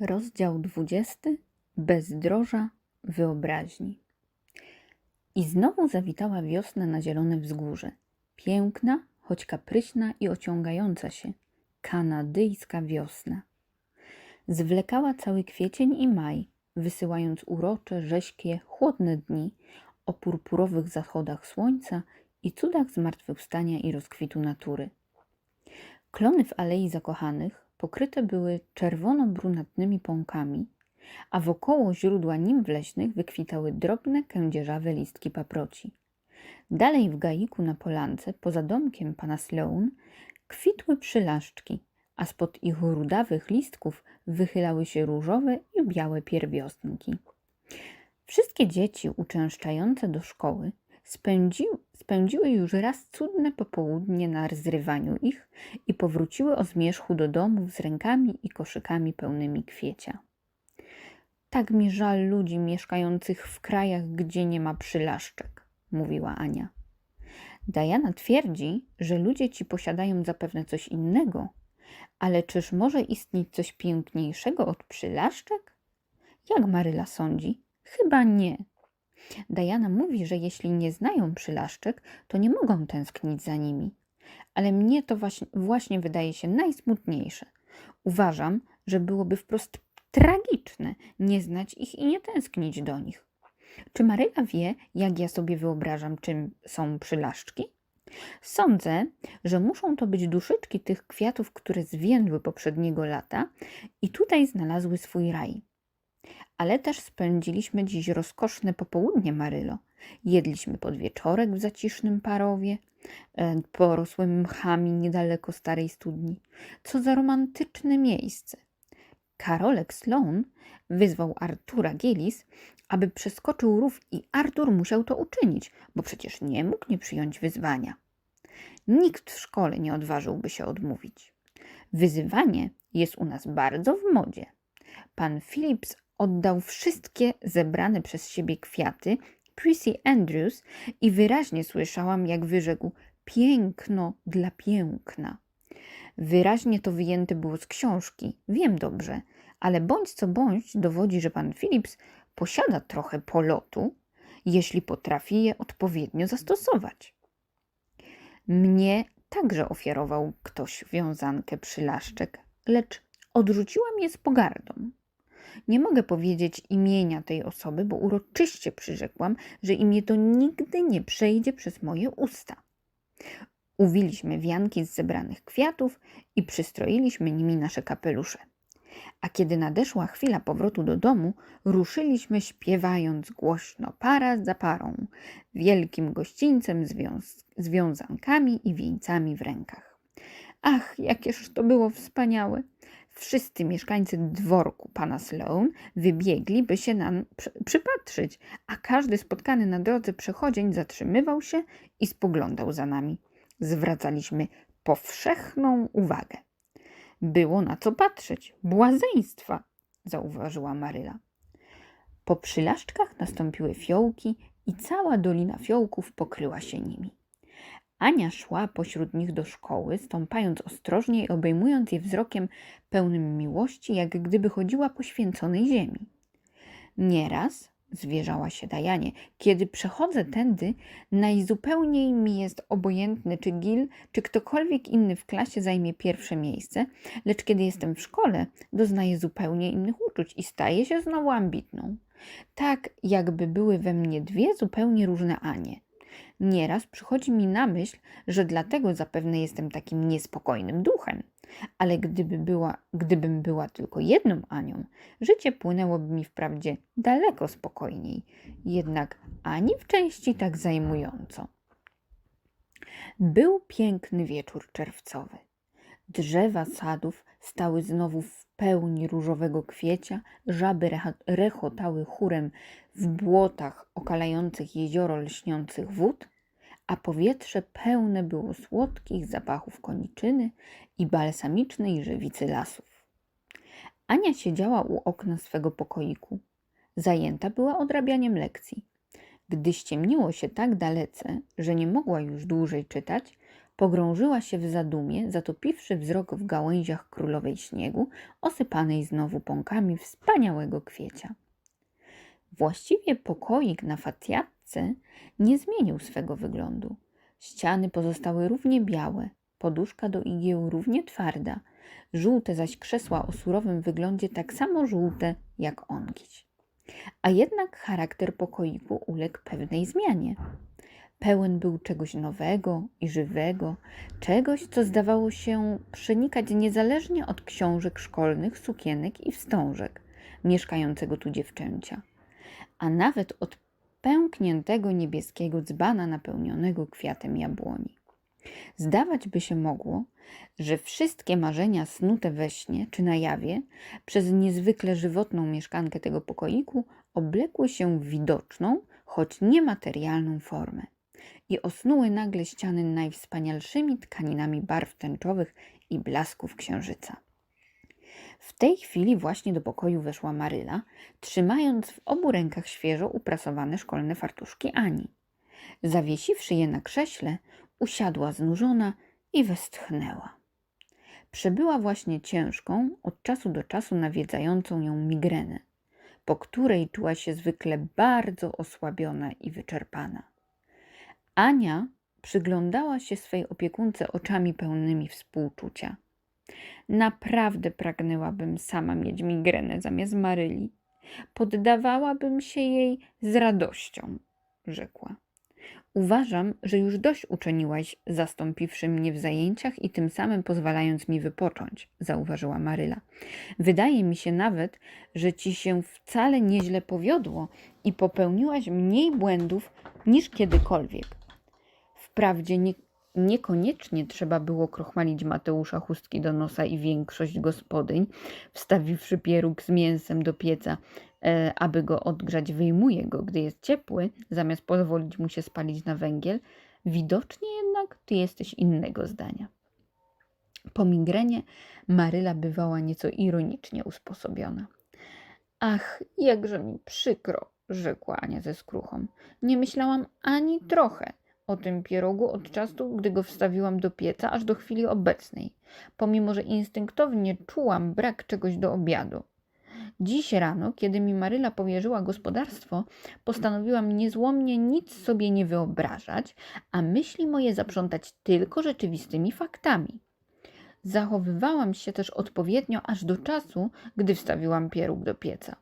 Rozdział 20. Bezdroża wyobraźni. I znowu zawitała wiosna na zielone wzgórze. Piękna, choć kapryśna i ociągająca się. Kanadyjska wiosna. Zwlekała cały kwiecień i maj, wysyłając urocze, rześkie, chłodne dni o purpurowych zachodach słońca i cudach zmartwychwstania i rozkwitu natury. Klony w Alei Zakochanych pokryte były czerwono-brunatnymi pąkami, a wokoło źródła nimf leśnych wykwitały drobne, kędzierzawe listki paproci. Dalej w gaiku na polance, poza domkiem pana Sloan, kwitły przylaszczki, a spod ich rudawych listków wychylały się różowe i białe pierwiosnki. Wszystkie dzieci uczęszczające do szkoły spędzi, spędziły już raz cudne popołudnie na zrywaniu ich i powróciły o zmierzchu do domów z rękami i koszykami pełnymi kwiecia. Tak mi żal ludzi mieszkających w krajach, gdzie nie ma przylaszczek, mówiła Ania. Diana twierdzi, że ludzie ci posiadają zapewne coś innego, ale czyż może istnieć coś piękniejszego od przylaszczek? Jak Maryla sądzi? Chyba nie. Diana mówi, że jeśli nie znają przylaszczek, to nie mogą tęsknić za nimi. Ale mnie to właśnie, właśnie wydaje się najsmutniejsze. Uważam, że byłoby wprost tragiczne nie znać ich i nie tęsknić do nich. Czy Maryla wie, jak ja sobie wyobrażam, czym są przylaszczki? Sądzę, że muszą to być duszyczki tych kwiatów, które zwiędły poprzedniego lata i tutaj znalazły swój raj. Ale też spędziliśmy dziś rozkoszne popołudnie, Marylo. Jedliśmy podwieczorek w zacisznym parowie, e, porosłym mchami niedaleko starej studni. Co za romantyczne miejsce. Karolek Sloan wyzwał Artura Gillis, aby przeskoczył rów i Artur musiał to uczynić, bo przecież nie mógł nie przyjąć wyzwania. Nikt w szkole nie odważyłby się odmówić. Wyzywanie jest u nas bardzo w modzie. Pan Phillips oddał wszystkie zebrane przez siebie kwiaty Prissy Andrews i wyraźnie słyszałam, jak wyrzekł piękno dla piękna. Wyraźnie to wyjęte było z książki, wiem dobrze, ale bądź co bądź dowodzi, że pan Phillips posiada trochę polotu, jeśli potrafi je odpowiednio zastosować. Mnie także ofiarował ktoś wiązankę przylaszczek, lecz odrzuciłam je z pogardą. Nie mogę powiedzieć imienia tej osoby, bo uroczyście przyrzekłam, że imię to nigdy nie przejdzie przez moje usta. Uwiliśmy wianki z zebranych kwiatów i przystroiliśmy nimi nasze kapelusze. A kiedy nadeszła chwila powrotu do domu, ruszyliśmy śpiewając głośno para za parą, wielkim gościńcem z, wiąz- z wiązankami i wieńcami w rękach. Ach, jakież to było wspaniałe! Wszyscy mieszkańcy dworku pana Sloan wybiegli, by się nam przy- przypatrzyć, a każdy spotkany na drodze przechodzień zatrzymywał się i spoglądał za nami. Zwracaliśmy powszechną uwagę. Było na co patrzeć. Błazeństwa, zauważyła Maryla. Po przylaszczkach nastąpiły fiołki i cała dolina fiołków pokryła się nimi. Ania szła pośród nich do szkoły, stąpając ostrożnie i obejmując je wzrokiem pełnym miłości, jak gdyby chodziła po święconej ziemi. Nieraz, zwierzała się Dajanie, kiedy przechodzę tędy, najzupełniej mi jest obojętny, czy Gil, czy ktokolwiek inny w klasie zajmie pierwsze miejsce, lecz kiedy jestem w szkole, doznaję zupełnie innych uczuć i staję się znowu ambitną. Tak, jakby były we mnie dwie zupełnie różne Anie. Nieraz przychodzi mi na myśl, że dlatego zapewne jestem takim niespokojnym duchem. Ale gdyby była, gdybym była tylko jedną Anią, życie płynęłoby mi wprawdzie daleko spokojniej, jednak ani w części tak zajmująco. Był piękny wieczór czerwcowy. Drzewa sadów stały znowu w pełni różowego kwiecia, żaby rechotały chórem w błotach okalających jezioro lśniących wód, a powietrze pełne było słodkich zapachów koniczyny i balsamicznej żywicy lasów. Ania siedziała u okna swego pokoiku. Zajęta była odrabianiem lekcji. Gdy ściemniło się tak dalece, że nie mogła już dłużej czytać, Pogrążyła się w zadumie, zatopiwszy wzrok w gałęziach królowej śniegu, osypanej znowu pąkami wspaniałego kwiecia. Właściwie pokoik na facjatce nie zmienił swego wyglądu. Ściany pozostały równie białe, poduszka do igieł równie twarda, żółte zaś krzesła o surowym wyglądzie tak samo żółte jak ongić. A jednak charakter pokoiku uległ pewnej zmianie. Pełen był czegoś nowego i żywego, czegoś, co zdawało się przenikać niezależnie od książek szkolnych, sukienek i wstążek mieszkającego tu dziewczęcia, a nawet od pękniętego niebieskiego dzbana napełnionego kwiatem jabłoni. Zdawać by się mogło, że wszystkie marzenia snute we śnie czy na jawie przez niezwykle żywotną mieszkankę tego pokoiku oblekły się w widoczną, choć niematerialną formę i osnuły nagle ściany najwspanialszymi tkaninami barw tęczowych i blasków księżyca. W tej chwili właśnie do pokoju weszła Maryla, trzymając w obu rękach świeżo uprasowane szkolne fartuszki Ani. Zawiesiwszy je na krześle, usiadła znużona i westchnęła. Przebyła właśnie ciężką, od czasu do czasu nawiedzającą ją migrenę, po której czuła się zwykle bardzo osłabiona i wyczerpana. Ania przyglądała się swej opiekunce oczami pełnymi współczucia. Naprawdę pragnęłabym sama mieć migrenę zamiast Maryli. Poddawałabym się jej z radością, rzekła. Uważam, że już dość uczyniłaś, zastąpiwszy mnie w zajęciach i tym samym pozwalając mi wypocząć, zauważyła Maryla. Wydaje mi się nawet, że ci się wcale nieźle powiodło i popełniłaś mniej błędów niż kiedykolwiek. Wprawdzie nie, niekoniecznie trzeba było krochmalić Mateusza chustki do nosa i większość gospodyń, wstawiwszy pieróg z mięsem do pieca, e, aby go odgrzać, wyjmuje go, gdy jest ciepły, zamiast pozwolić mu się spalić na węgiel. Widocznie jednak ty jesteś innego zdania. Po migrenie Maryla bywała nieco ironicznie usposobiona. Ach, jakże mi przykro, rzekła Ania ze skruchą. Nie myślałam ani trochę o tym pierogu od czasu, gdy go wstawiłam do pieca, aż do chwili obecnej, pomimo że instynktownie czułam brak czegoś do obiadu. Dziś rano, kiedy mi Maryla powierzyła gospodarstwo, postanowiłam niezłomnie nic sobie nie wyobrażać, a myśli moje zaprzątać tylko rzeczywistymi faktami. Zachowywałam się też odpowiednio aż do czasu, gdy wstawiłam pieróg do pieca.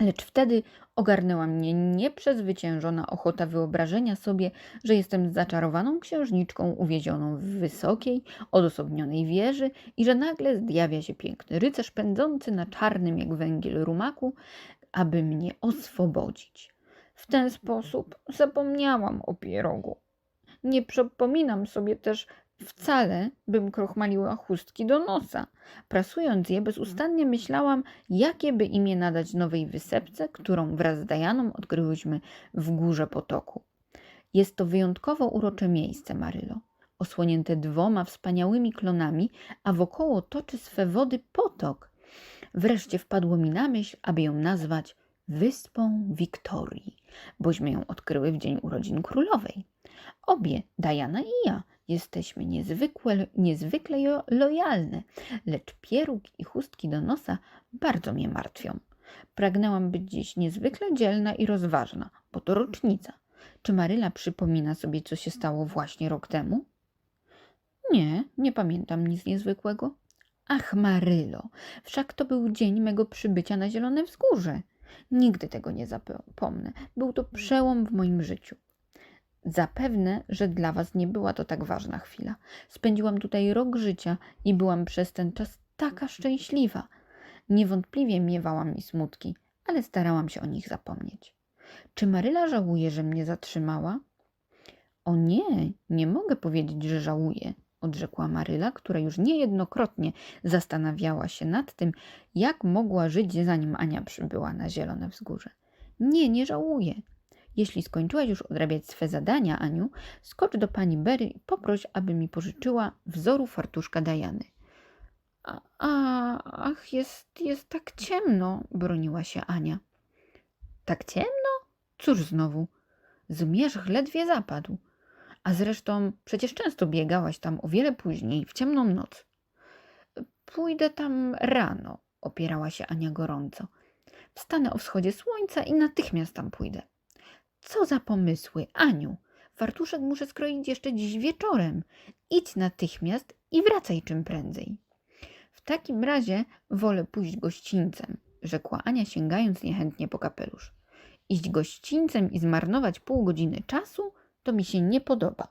Lecz wtedy ogarnęła mnie nieprzezwyciężona ochota wyobrażenia sobie, że jestem zaczarowaną księżniczką uwiezioną w wysokiej, odosobnionej wieży i że nagle zjawia się piękny rycerz pędzący na czarnym jak węgiel rumaku, aby mnie oswobodzić. W ten sposób zapomniałam o pierogu. Nie przypominam sobie też Wcale bym krochmaliła chustki do nosa. Prasując je, bezustannie myślałam, jakie by imię nadać nowej wysepce, którą wraz z Dajaną odkryłyśmy w górze potoku. Jest to wyjątkowo urocze miejsce, Marylo, osłonięte dwoma wspaniałymi klonami, a wokoło toczy swe wody potok. Wreszcie wpadło mi na myśl, aby ją nazwać Wyspą Wiktorii, bośmy ją odkryły w dzień urodzin królowej. Obie, Diana i ja, jesteśmy niezwykle, niezwykle lojalne, lecz pieróg i chustki do nosa bardzo mnie martwią. Pragnęłam być dziś niezwykle dzielna i rozważna, bo to rocznica. Czy Maryla przypomina sobie, co się stało właśnie rok temu? Nie, nie pamiętam nic niezwykłego. Ach, Marylo, wszak to był dzień mego przybycia na Zielone Wzgórze. Nigdy tego nie zapomnę. Był to przełom w moim życiu. Zapewne, że dla Was nie była to tak ważna chwila. Spędziłam tutaj rok życia i byłam przez ten czas taka szczęśliwa. Niewątpliwie miewałam mi smutki, ale starałam się o nich zapomnieć. Czy Maryla żałuje, że mnie zatrzymała? O nie, nie mogę powiedzieć, że żałuję, odrzekła Maryla, która już niejednokrotnie zastanawiała się nad tym, jak mogła żyć, zanim Ania przybyła na Zielone Wzgórze. Nie, nie żałuję. Jeśli skończyłaś już odrabiać swe zadania, Aniu, skocz do pani Berry i poproś, aby mi pożyczyła wzoru fartuszka Dajany. A, ach, jest, jest tak ciemno, broniła się Ania. Tak ciemno? Cóż znowu? Zmierzch ledwie zapadł. A zresztą przecież często biegałaś tam o wiele później, w ciemną noc. Pójdę tam rano, opierała się Ania gorąco. Wstanę o wschodzie słońca i natychmiast tam pójdę. Co za pomysły, Aniu! Fartuszek muszę skroić jeszcze dziś wieczorem. Idź natychmiast i wracaj czym prędzej. W takim razie wolę pójść gościńcem, rzekła Ania, sięgając niechętnie po kapelusz. Iść gościńcem i zmarnować pół godziny czasu to mi się nie podoba.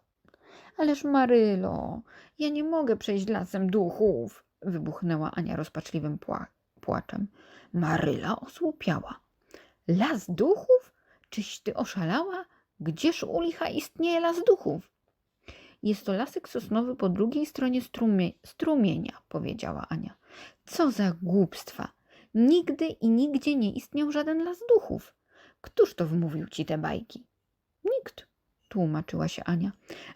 Ależ Marylo, ja nie mogę przejść lasem duchów, wybuchnęła Ania rozpaczliwym pła- płaczem. Maryla osłupiała. Las duchów? Czyś ty oszalała? Gdzież u licha istnieje las duchów? Jest to lasek sosnowy po drugiej stronie strumie- strumienia, powiedziała Ania. Co za głupstwa! Nigdy i nigdzie nie istniał żaden las duchów. Któż to wmówił ci te bajki? Nikt, tłumaczyła się Ania.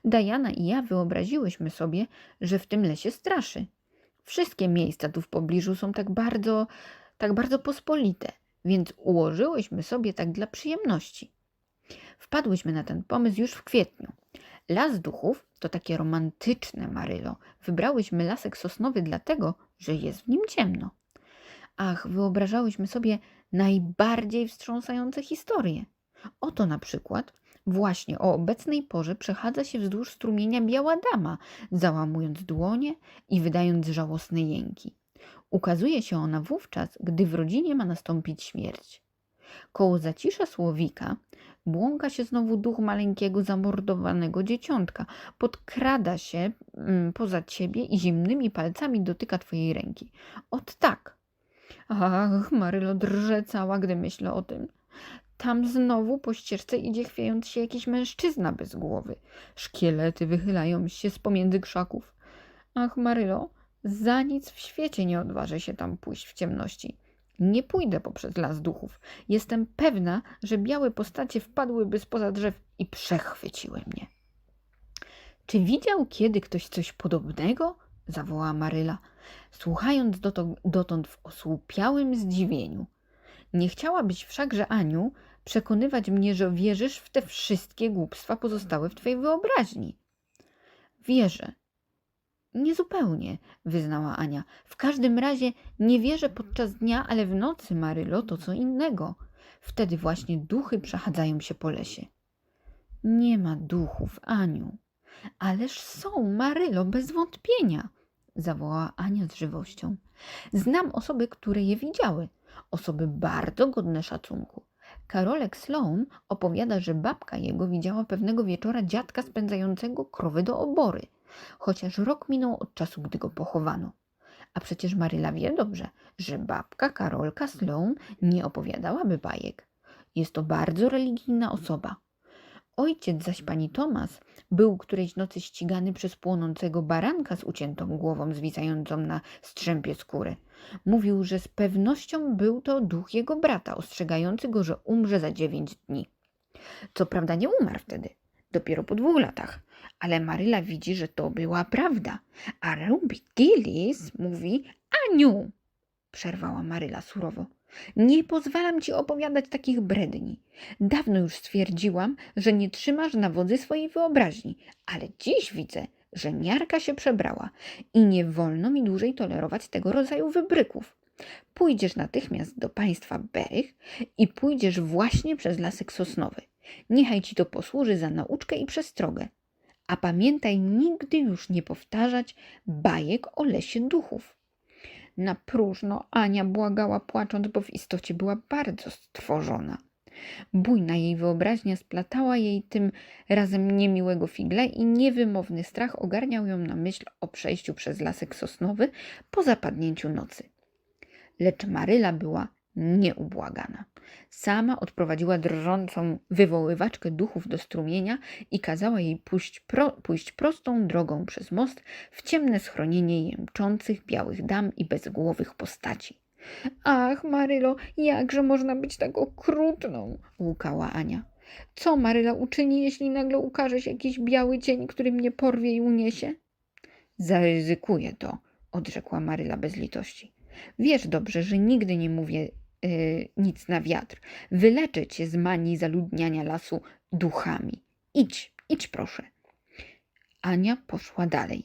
Dajana i ja wyobraziłyśmy sobie, że w tym lesie straszy. Wszystkie miejsca tu w pobliżu są tak bardzo, tak bardzo pospolite, więc ułożyłyśmy sobie tak dla przyjemności. Wpadłyśmy na ten pomysł już w kwietniu. Las duchów to takie romantyczne, Marylo. Wybrałyśmy lasek sosnowy dlatego, że jest w nim ciemno. Ach, wyobrażałyśmy sobie najbardziej wstrząsające historie. Oto na przykład właśnie o obecnej porze przechadza się wzdłuż strumienia biała dama, załamując dłonie i wydając żałosne jęki. Ukazuje się ona wówczas, gdy w rodzinie ma nastąpić śmierć. Koło zacisza słowika błąka się znowu duch maleńkiego zamordowanego dzieciątka. Podkrada się mm, poza ciebie i zimnymi palcami dotyka twojej ręki. Ot tak. Ach, Marylo drże cała, gdy myślę o tym. Tam znowu po ścieżce idzie chwiejąc się jakiś mężczyzna bez głowy. Szkielety wychylają się z pomiędzy krzaków. Ach, Marylo, za nic w świecie nie odważę się tam pójść w ciemności. Nie pójdę poprzez las duchów. Jestem pewna, że białe postacie wpadłyby spoza drzew i przechwyciły mnie. Czy widział kiedy ktoś coś podobnego? zawołała Maryla, słuchając doto- dotąd w osłupiałym zdziwieniu. Nie chciałabyś wszakże, Aniu, przekonywać mnie, że wierzysz w te wszystkie głupstwa pozostałe w twojej wyobraźni. Wierzę. Niezupełnie, wyznała Ania. W każdym razie nie wierzę podczas dnia, ale w nocy, Marylo, to co innego. Wtedy właśnie duchy przechadzają się po lesie. Nie ma duchów, Aniu. Ależ są, Marylo, bez wątpienia, zawołała Ania z żywością. Znam osoby, które je widziały, osoby bardzo godne szacunku. Karolek Sloan opowiada, że babka jego widziała pewnego wieczora dziadka spędzającego krowy do obory, chociaż rok minął od czasu, gdy go pochowano. A przecież Maryla wie dobrze, że babka Karolka Sloan nie opowiadałaby bajek. Jest to bardzo religijna osoba. Ojciec zaś pani Tomas był którejś nocy ścigany przez płonącego baranka z uciętą głową zwisającą na strzępie skóry. Mówił, że z pewnością był to duch jego brata, ostrzegający go, że umrze za dziewięć dni. Co prawda nie umarł wtedy, dopiero po dwóch latach, ale Maryla widzi, że to była prawda. A Ruby Gillis mówi, Aniu, przerwała Maryla surowo. Nie pozwalam ci opowiadać takich bredni. Dawno już stwierdziłam, że nie trzymasz na wodzy swojej wyobraźni, ale dziś widzę, że miarka się przebrała i nie wolno mi dłużej tolerować tego rodzaju wybryków. Pójdziesz natychmiast do państwa Berych i pójdziesz właśnie przez lasek sosnowy. Niechaj ci to posłuży za nauczkę i przestrogę. A pamiętaj nigdy już nie powtarzać bajek o lesie duchów. Na próżno Ania błagała płacząc, bo w istocie była bardzo strwożona. Bujna jej wyobraźnia splatała jej tym razem niemiłego figla i niewymowny strach ogarniał ją na myśl o przejściu przez lasek sosnowy po zapadnięciu nocy. Lecz Maryla była nieubłagana. Sama odprowadziła drżącą wywoływaczkę duchów do strumienia i kazała jej pójść, pro, pójść prostą drogą przez most w ciemne schronienie jęczących białych dam i bezgłowych postaci. Ach, Marylo, jakże można być tak okrutną, łukała Ania. Co Maryla uczyni, jeśli nagle ukaże się jakiś biały cień, który mnie porwie i uniesie? Zaryzykuję to, odrzekła Maryla bez litości. Wiesz dobrze, że nigdy nie mówię nic na wiatr. Wyleczę cię z manii zaludniania lasu duchami. Idź, idź proszę. Ania poszła dalej.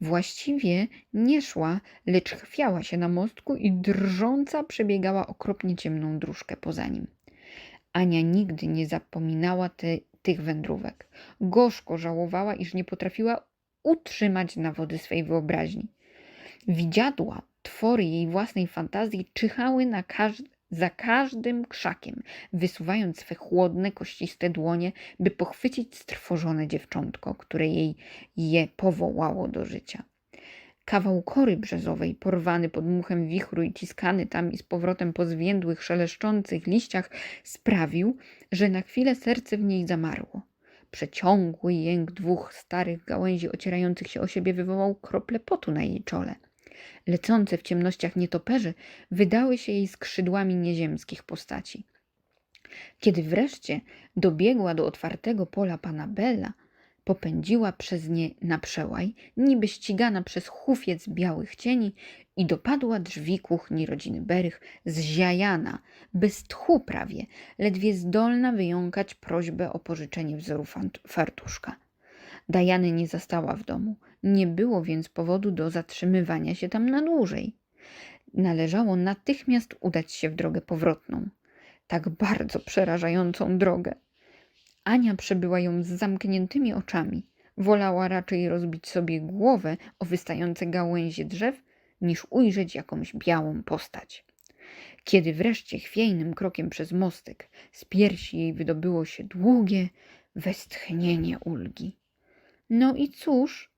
Właściwie nie szła, lecz chwiała się na mostku i drżąca przebiegała okropnie ciemną dróżkę poza nim. Ania nigdy nie zapominała te, tych wędrówek. Gorzko żałowała, iż nie potrafiła utrzymać na wody swej wyobraźni. Widziadła, twory jej własnej fantazji czyhały na każ- za każdym krzakiem, wysuwając swe chłodne, kościste dłonie, by pochwycić strwożone dziewczątko, które jej je powołało do życia. Kawał kory brzezowej, porwany pod muchem wichru i ciskany tam i z powrotem po zwiędłych, szeleszczących liściach, sprawił, że na chwilę serce w niej zamarło. Przeciągły jęk dwóch starych gałęzi ocierających się o siebie wywołał krople potu na jej czole. Lecące w ciemnościach nietoperze wydały się jej skrzydłami nieziemskich postaci. Kiedy wreszcie dobiegła do otwartego pola pana Bella, popędziła przez nie na przełaj, niby ścigana przez hufiec białych cieni i dopadła drzwi kuchni rodziny Berych, zziajana, bez tchu prawie, ledwie zdolna wyjąkać prośbę o pożyczenie wzoru fartuszka. Dajany nie zastała w domu, nie było więc powodu do zatrzymywania się tam na dłużej. Należało natychmiast udać się w drogę powrotną. Tak bardzo przerażającą drogę. Ania przebyła ją z zamkniętymi oczami. Wolała raczej rozbić sobie głowę o wystające gałęzie drzew, niż ujrzeć jakąś białą postać. Kiedy wreszcie chwiejnym krokiem przez mostek z piersi jej wydobyło się długie westchnienie ulgi. No i cóż,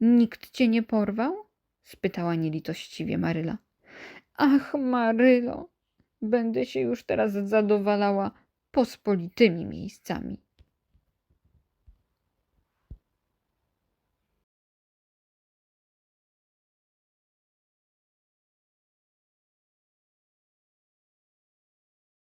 nikt cię nie porwał? spytała nielitościwie Maryla. Ach, Marylo, będę się już teraz zadowalała pospolitymi miejscami.